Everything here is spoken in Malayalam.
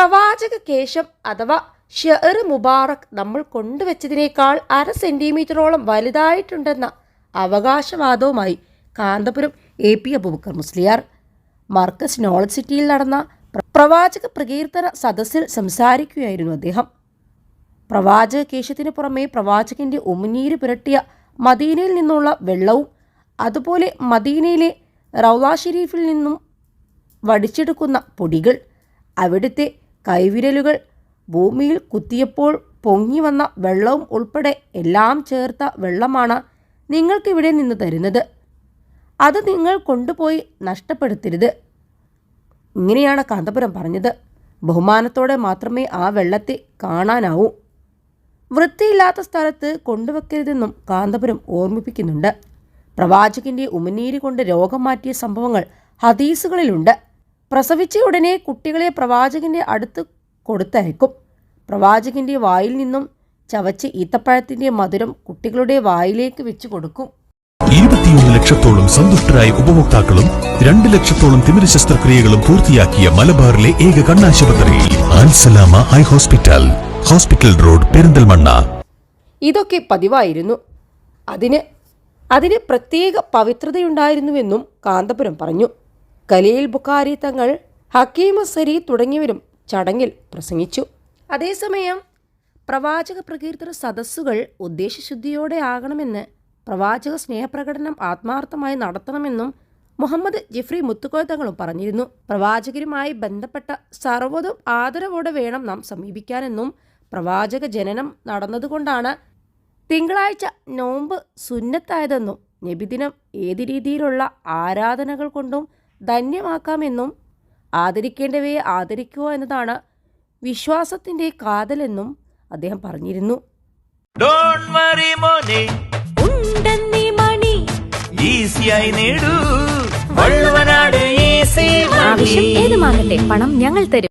പ്രവാചക കേശം അഥവാ ഷെർ മുബാറക് നമ്മൾ കൊണ്ടുവച്ചതിനേക്കാൾ അര സെന്റിമീറ്ററോളം വലുതായിട്ടുണ്ടെന്ന അവകാശവാദവുമായി Kanthapuram A P Aboobacker Musliyar. Markaz knowledge സിറ്റിയിൽ നടന്ന പ്രവാചക പ്രകീർത്തന സദസ്സിൽ സംസാരിക്കുകയായിരുന്നു അദ്ദേഹം. പ്രവാചക കേശത്തിന് പുറമേ പ്രവാചകന്റെ ഉമിനീര് പുരട്ടിയ മദീനയിൽ നിന്നുള്ള വെള്ളവും അതുപോലെ മദീനയിലെ റൗലാ ഷെരീഫിൽ നിന്നും വടിച്ചെടുക്കുന്ന പൊടികൾ അവിടുത്തെ കൈവിരലുകൾ ഭൂമിയിൽ കുത്തിയപ്പോൾ പൊങ്ങി വന്ന വെള്ളവും ഉൾപ്പെടെ എല്ലാം ചേർത്ത വെള്ളമാണ് നിങ്ങൾക്കിവിടെ നിന്ന് തരുന്നത്. അത് നിങ്ങൾ കൊണ്ടുപോയി നഷ്ടപ്പെടുത്തരുത്. ഇങ്ങനെയാണ് കാന്തപുരം പറഞ്ഞത്. ബഹുമാനത്തോടെ മാത്രമേ ആ വെള്ളത്തെ കാണാനാവൂ. വൃത്തിയില്ലാത്ത സ്ഥലത്ത് കൊണ്ടുവെക്കരുതെന്നും കാന്തപുരം ഓർമ്മിപ്പിക്കുന്നുണ്ട്. പ്രവാചകന്റെ ഉമിനീര് കൊണ്ട് രോഗം മാറ്റിയ സംഭവങ്ങൾ ഹദീസുകളിലുണ്ട്. പ്രസവിച്ച ഉടനെ കുട്ടികളെ പ്രവാചകന്റെ അടുത്ത് കൊടുത്തയക്കും. പ്രവാചകന്റെ വായിൽ നിന്നും ചവച്ച് ഈത്തപ്പഴത്തിന്റെ മധുരം കുട്ടികളുടെ വായിലേക്ക് വെച്ചു കൊടുക്കും. ഇരുപത്തിയൊന്ന് ലക്ഷത്തോളം സന്തുഷ്ടരായ ഉപഭോക്താക്കളും രണ്ട് ലക്ഷത്തോളം തിമിര ശസ്ത്രക്രിയകളും പൂർത്തിയാക്കിയ മലബാറിലെ ഏക കണ്ണാശുപത്രി Al Salama eye hospital hospital road Perinthalmanna. ഇതൊക്കെ പതിവായിരുന്നു. അതിന് അതിന് പ്രത്യേക പവിത്രതയുണ്ടായിരുന്നുവെന്നും കാന്തപുരം പറഞ്ഞു. കലീൽ ബുഖാരി തങ്ങൾ ഹക്കീം സരി തുടങ്ങിയവരും ചടങ്ങിൽ പ്രസംഗിച്ചു. അതേസമയം പ്രവാചക പ്രകീർത്തന സദസ്സുകൾ ഉദ്ദേശശുദ്ധിയോടെ ആകണമെന്ന് പ്രവാചക സ്നേഹപ്രകടനം ആത്മാർത്ഥമായി നടത്തണമെന്നും മുഹമ്മദ് ജിഫ്രി മുത്തുക്കോയ തങ്ങളും പറഞ്ഞിരുന്നു. പ്രവാചകരുമായി ബന്ധപ്പെട്ട സർവതും ആദരവോടെ വേണം നാം സമീപിക്കാനെന്നും പ്രവാചക ജനനം നടന്നതുകൊണ്ടാണ് തിങ്കളാഴ്ച നോമ്പ് സുന്നത്തായതെന്നും നബിദിനം ഏത് രീതിയിലുള്ള ആരാധനകൾ കൊണ്ടും ധന്യമാക്കാമെന്നും ആദരിക്കേണ്ടവയെ ആദരിക്കുക എന്നതാണ് വിശ്വാസത്തിന്റെ കാതലെന്നും അദ്ദേഹം പറഞ്ഞിരുന്നു. ഡോൺ വറി മോനെ. ഉണ്ടെന്നീ മണി. ഈസിയായി നേടൂ. വള്ളുവനാട് ഈസി ആവശ്യം ഏതുമാകട്ടെ പണം ഞങ്ങൾ തരും.